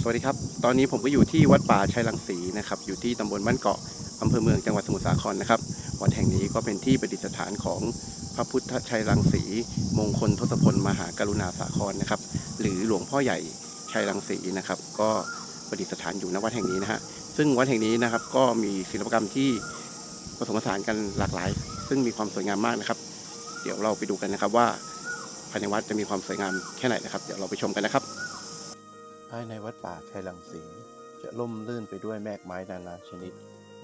สวัสดีครับ ตอนนี้ผมก็อยู่ที่วัดป่าชัยรังสีนะครับ อยู่ที่ตำบลบ้านเกาะอำเภอเมืองจังหวัดสมุทรสาครนะครับ วัดแห่งนี้ก็เป็นที่ประดิษฐานของพระพุทธชัยรังสี มงคลทศพลมหากรุณาสาครนะครับ หรือหลวงพ่อใหญ่ชัยรังสีนะครับ ก็ประดิษฐานอยู่ณวัดแห่งนี้นะฮะ ซึ่งวัดแห่งนี้นะครับก็มีศิลปกรรมที่ผสมผสานกันหลากหลาย ซึ่งมีความสวยงามมากนะครับ เดี๋ยวเราไปดูกันนะครับว่าภายในวัดจะมีความสวยงามแค่ไหนนะครับ เดี๋ยวเราไปชมกันนะครับ ภายในวัดป่าชัยรังสีจะล่มลื่นไปด้วยแมกไม้นานาชนิด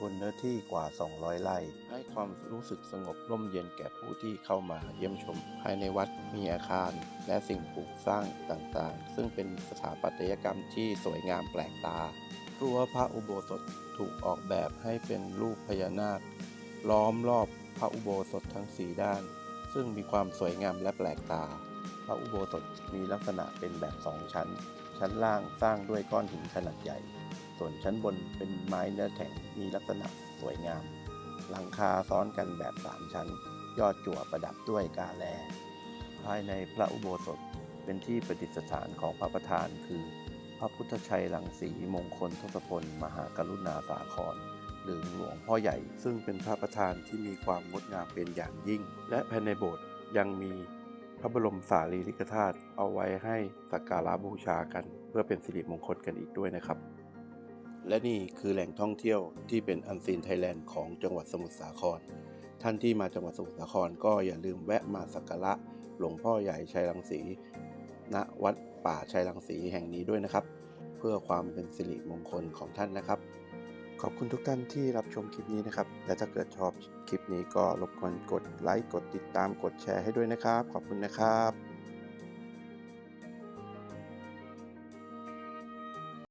บนเนื้อที่กว่า 200 ไร่ ให้ความรู้สึกสงบร่มเย็นแก่ผู้ที่เข้ามาเยี่ยมชม ภายในวัดมีอาคาร และสิ่งปลูกสร้างต่างๆ ซึ่งเป็นสถาปัตยกรรมที่สวยงามแปลกตารั้วพระอุโบสถถูกออกแบบให้เป็นรูปพญานาค ล้อมรอบพระอุโบสถทั้งสี่ด้าน ซึ่งมีความสวยงามและแปลกตา พระอุโบสถมีลักษณะเป็นแบบสองชั้น ชั้นล่างสร้างด้วยก้อนหินขนาดใหญ่ ส่วนชั้นบนเป็นไม้เนื้อแข็งมีลักษณะสวยงาม หลังคาซ้อนกันแบบสามชั้น ยอดจั่วประดับด้วยกาแล ภายในพระอุโบสถเป็นที่ประดิษฐานของพระประธานคือ พระพุทธชัยรังสีมงคลทศพล มหากรุณาสาคร หรือหลวงพ่อใหญ่ ซึ่งเป็นพระประธานที่มีความงดงามเป็นอย่างยิ่ง และภายในโบสถ์ยังมีพระบรมสารีริกธาตุเอาไว้ให้สักการะบูชากัน เพื่อเป็นสิริมงคลกันอีกด้วยนะครับ และนี่คือแหล่งท่องเที่ยวที่เป็นอันซีนไทยแลนด์ของจังหวัดสมุทรสาคร ท่านที่มาจังหวัดสมุทรสาครก็อย่าลืมแวะมาสักการะหลวงพ่อใหญ่ชัยรังสี ณวัดป่าชัยรังสีแห่งนี้ด้วยนะครับ เพื่อความเป็นสิริมงคลของท่านนะครับ ขอบคุณทุกท่านที่รับชมคลิปนี้นะครับ และถ้าเกิดชอบคลิปนี้ก็รบกวนกดไลค์ กดติดตาม กดแชร์ให้ด้วยนะครับ ขอบคุณนะครับ